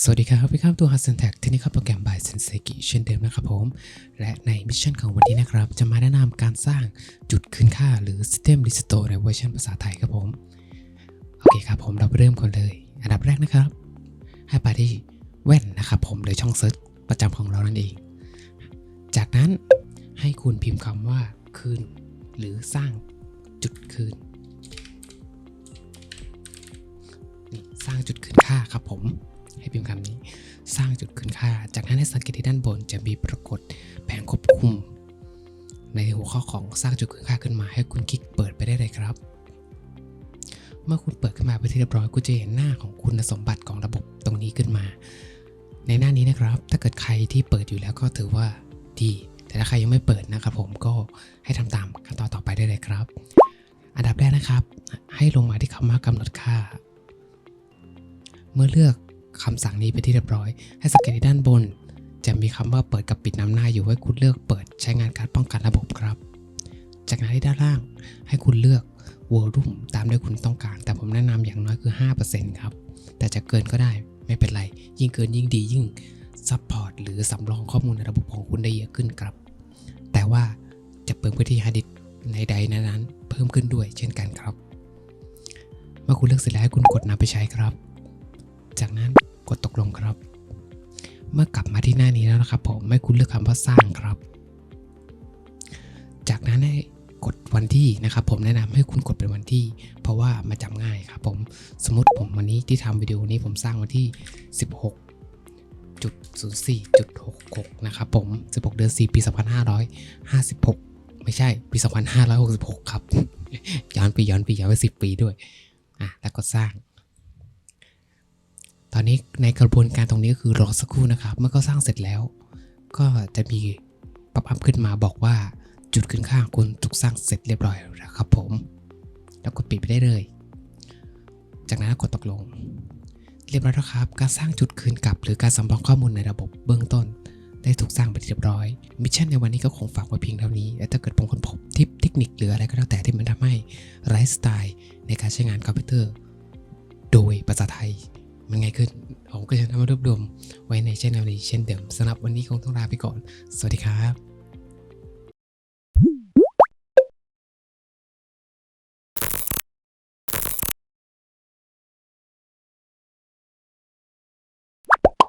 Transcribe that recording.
สวัสดีครับพี่ข้ามตัว h u d s o n t a c ที่นี่ครับโปรแกรม by Senseki เช่นเดิมนะครับผม และในมิชชั่นของวันนี้นะครับ จะมาแนะนำการสร้างจุดคืนค่าหรือ System Restore ในเวอร์ชันภาษาไทยครับผม โอเคครับผมเราไปเริ่มกันเลย อันดับแรกนะครับ ให้ไปที่แว่นนะครับผมหรือช่องเซิร์ชประจำของเรานั่นเอง จากนั้นให้คุณพิมพ์คำว่าคืน หรือสร้างจุดคืนสร้างจุดคืนค่าครับผม ให้พิมพ์คำนี้ สร้างจุดคืนค่า จากนั้นให้สังเกตที่ด้านบนจะมีปรากฏแผงควบคุม ในหัวข้อของสร้างจุดคืนค่าขึ้นมา ให้คุณคลิกเปิดไปได้เลยครับ เมื่อคุณเปิดขึ้นมาไปที่เรียบร้อยคุณจะเห็นหน้าของคุณสมบัติของระบบตรงนี้ขึ้นมา ในหน้านี้นะครับ ถ้าเกิดใครที่เปิดอยู่แล้วก็ถือว่าดี แต่ถ้าใครยังไม่เปิดนะครับ ผมก็ให้ทำตามขั้นตอนต่อไปได้เลยครับ อันดับแรกนะครับ ให้ลงมาที่คำว่ากำหนดค่าเมื่อเลือก คำสั่งนี้ไปที่เรียบร้อย ให้สังเกตที่ด้านบน จะมีคำว่าเปิดกับปิดนำหน้าอยู่ให้คุณเลือกเปิดใช้งานการป้องกันระบบครับ จากนั้นที่ด้านล่างให้คุณเลือกวอลลุ่มตามด้วยคุณต้องการ แต่ผมแนะนำอย่างน้อยคือ 5%ครับ แต่จะเกินก็ได้ไม่เป็นไร ยิ่งเกินยิ่งดียิ่งซัพพอร์ตหรือสำรองข้อมูลในระบบของคุณได้เยอะขึ้นครับ แต่ว่าจะเพิ่มพื้นที่ฮาร์ดดิสก์ในใดนั้นเพิ่มขึ้นด้วยเช่นกันครับ เมื่อคุณเลือกเสร็จแล้วให้คุณกดนำไปใช้ครับ จากนั้น กดตกลงครับ เมื่อกลับมาที่หน้านี้แล้วนะครับผมให้คุณเลือกคำว่าสร้างครับ จากนั้นให้กดวันที่นะครับผมแนะนำให้คุณกดเป็นวันที่ เพราะว่ามาจำง่ายครับผมสมมติผมวันนี้ที่ทำวิดีโอนี้ผมสร้างวันที่ 16.04.66 นะครับผม 16 เดือน 4 ปี 2556 ไม่ใช่ ปี 2566 ครับ ย้อนปีย้อนปีย้อนไป 10 ปีด้วย อะ แล้วก็สร้าง ตอนนี้ในกระบวนการตรงนี้ก็คือรอสักครู่นะครับ เมื่อเขาสร้างเสร็จแล้ว ก็จะมีป๊อปอัพขึ้นมาบอกว่าจุดขึ้นค่างคุณถูกสร้างเสร็จเรียบร้อยแล้วครับผม แล้วกดปิดไปได้เลย จากนั้นกดตกลง เรียบร้อยแล้วครับ การสร้างจุดคืนกลับ หรือการสำรองข้อมูลในระบบเบื้องต้น ได้ถูกสร้างไปเรียบร้อย มิชชั่นในวันนี้ก็คงฝากไว้เพียงเท่านี้ และถ้าเกิดผมค้นพบทิปเทคนิคหรืออะไรก็แล้วแต่ที่มันทำให้ไลฟ์สไตล์ในการใช้งานคอมพิวเตอร์ โดยภาษาไทย มันไงขึ้นผมก็จะนำมารวบรวมไว้ในช่องนี้เช่นเดิมสำหรับวันนี้คงต้องลาไปก่อน สวัสดีครับ